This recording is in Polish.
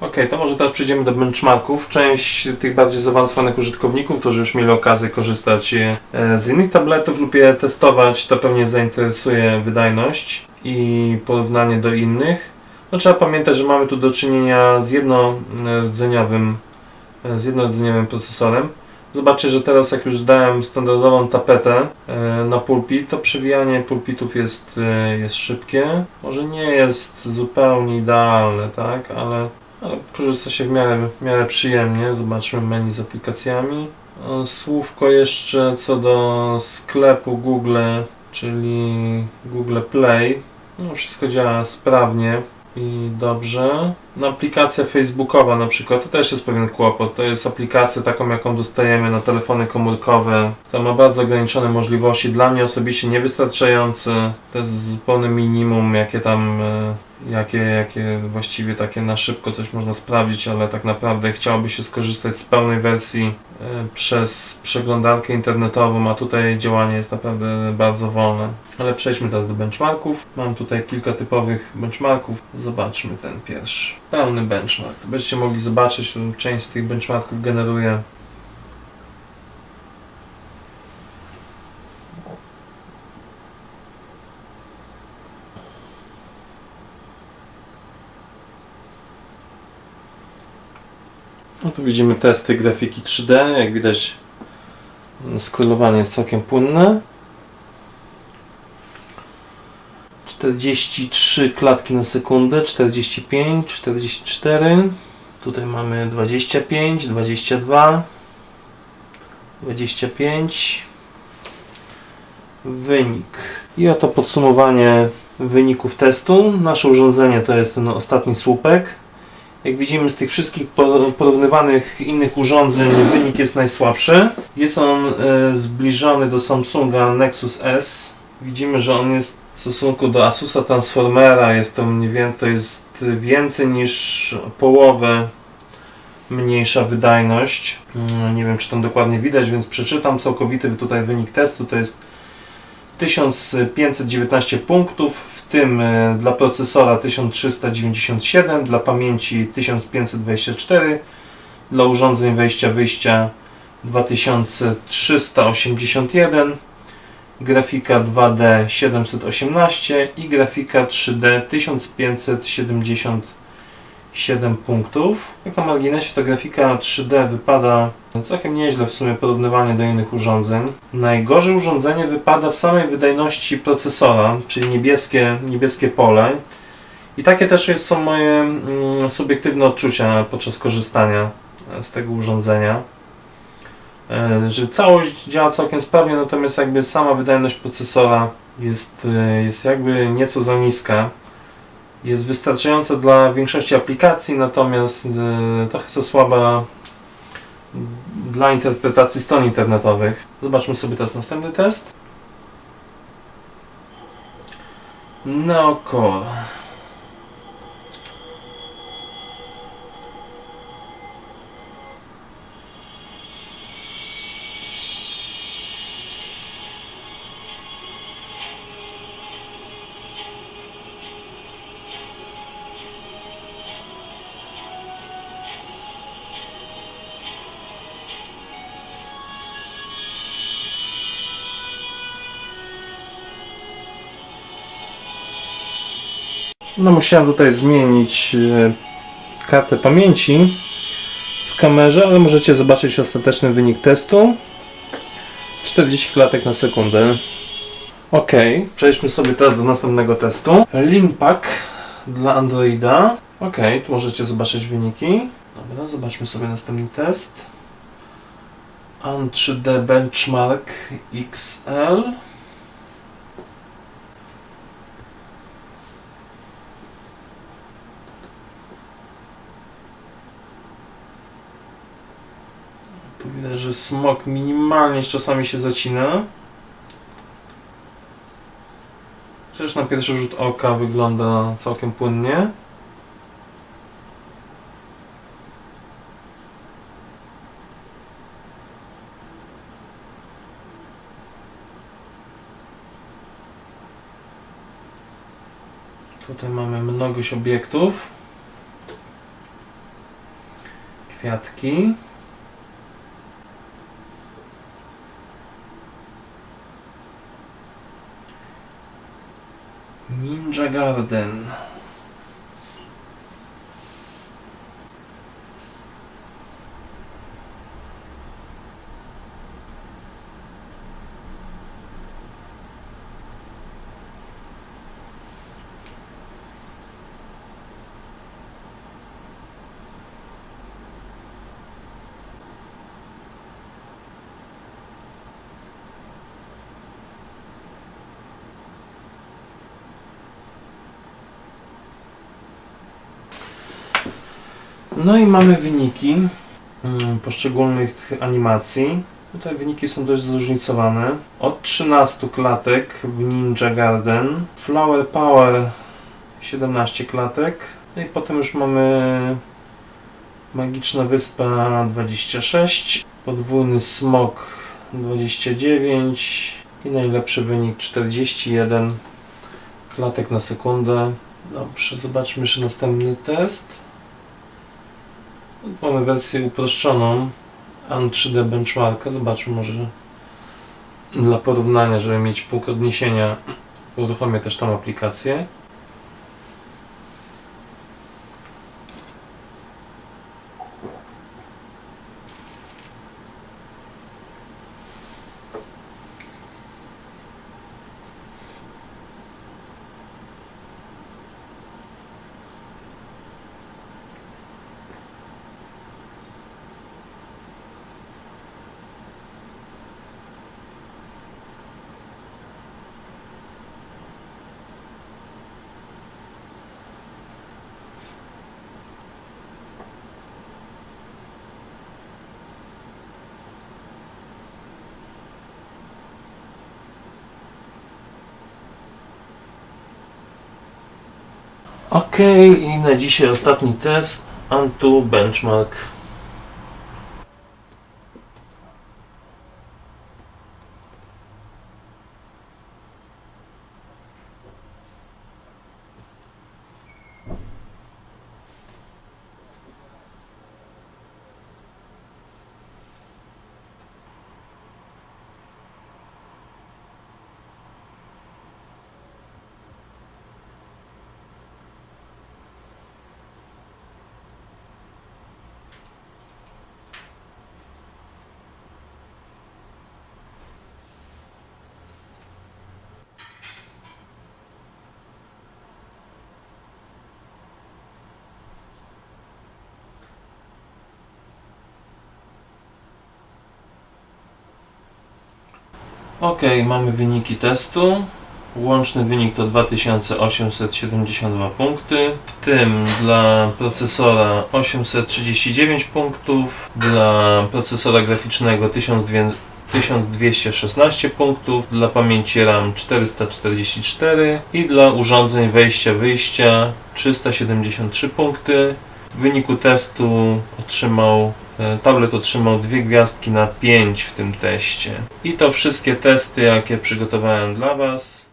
Ok, to może teraz przejdziemy do benchmarków. Część tych bardziej zaawansowanych użytkowników, którzy już mieli okazję korzystać e, z innych tabletów lub je testować, to pewnie zainteresuje wydajność i porównanie do innych. No, trzeba pamiętać, że mamy tu do czynienia z jednordzeniowym, e, z jednordzeniowym procesorem. Zobaczcie, że teraz jak już dałem standardową tapetę e, na pulpit, to przewijanie pulpitów jest, jest szybkie. Może nie jest zupełnie idealne, tak, ale korzysta się w miarę, w miarę przyjemnie. Zobaczmy menu z aplikacjami. E, Słówko jeszcze co do sklepu Google, czyli Google Play. No, wszystko działa sprawnie i dobrze. No, aplikacja facebookowa na przykład, to też jest pewien kłopot. To jest aplikacja taką, jaką dostajemy na telefony komórkowe. To ma bardzo ograniczone możliwości, dla mnie osobiście niewystarczające. To jest zupełne minimum, jakie tam, e, jakie, jakie właściwie takie na szybko coś można sprawdzić, ale tak naprawdę chciałoby się skorzystać z pełnej wersji e, przez przeglądarkę internetową, a tutaj działanie jest naprawdę bardzo wolne. Ale przejdźmy teraz do benchmarków. Mam tutaj kilka typowych benchmarków. Zobaczmy ten pierwszy. Pełny benchmark. Będziecie mogli zobaczyć, część z tych benchmarków generuje No tu widzimy testy grafiki 3D. Jak widać skalowanie jest całkiem płynne. 43 klatki na sekundę, 45, 44. Tutaj mamy 25, 22, 25. Wynik. I oto podsumowanie wyników testu. Nasze urządzenie to jest ten ostatni słupek. Jak widzimy z tych wszystkich por- porównywanych innych urządzeń wynik jest najsłabszy. Jest on e, zbliżony do Samsunga Nexus S. Widzimy, że on jest w stosunku do Asusa Transformera jest to mniej więcej to jest więcej niż połowę mniejsza wydajność. Mm, Nie wiem, czy tam dokładnie widać, więc przeczytam całkowity tutaj wynik testu. To jest 1519 punktów, w tym e, dla procesora 1397, dla pamięci 1524, dla urządzeń wejścia-wyjścia 2381, grafika 2D 718 i grafika 3D 1577 punktów. Jak na marginesie to grafika 3D wypada całkiem nieźle w sumie porównywalnie do innych urządzeń. Najgorzej urządzenie wypada w samej wydajności procesora, czyli niebieskie, niebieskie pole. I takie też są moje mm, subiektywne odczucia podczas korzystania e, z tego urządzenia. E, że całość działa całkiem sprawnie, natomiast jakby sama wydajność procesora jest, e, jest jakby nieco za niska. Jest wystarczająca dla większości aplikacji, natomiast e, trochę za słaba dla interpretacji stron internetowych. Zobaczmy sobie teraz następny test. Neocore. No musiałem tutaj zmienić e, kartę pamięci w kamerze, ale możecie zobaczyć ostateczny wynik testu. 40 klatek na sekundę. Ok, przejdźmy sobie teraz do następnego testu. Linpack dla Androida. Ok, tu możecie zobaczyć wyniki. Dobra, zobaczmy sobie następny test. An 3D Benchmark XL. Widać, że smog minimalnie czasami się zacina. Chociaż na pierwszy rzut oka wygląda całkiem płynnie. Tutaj mamy mnogość obiektów. kwiatki. Ninja Garden. No i mamy wyniki mm, poszczególnych animacji. Tutaj wyniki są dość zróżnicowane. Od 13 klatek w Ninja Garden, Flower Power 17 klatek, no i potem już mamy Magiczna Wyspa 26, Podwójny Smok 29 i najlepszy wynik 41 klatek na sekundę. Dobrze, zobaczmy jeszcze następny test. Mamy wersję uproszczoną AN 3D Benchmarka. Zobaczmy może dla porównania, żeby mieć punkt odniesienia uruchomię też tą aplikację. Ok, i na dzisiaj ostatni test. Antu Benchmark. Ok, mamy wyniki testu. Łączny wynik to 2872 punkty, w tym dla procesora 839 punktów, dla procesora graficznego 1200 1216 punktów, dla pamięci RAM 444 i dla urządzeń wejścia-wyjścia 373 punkty. W wyniku testu otrzymał e, tablet otrzymał dwie gwiazdki na 5 w tym teście. I to wszystkie testy, jakie przygotowałem dla Was.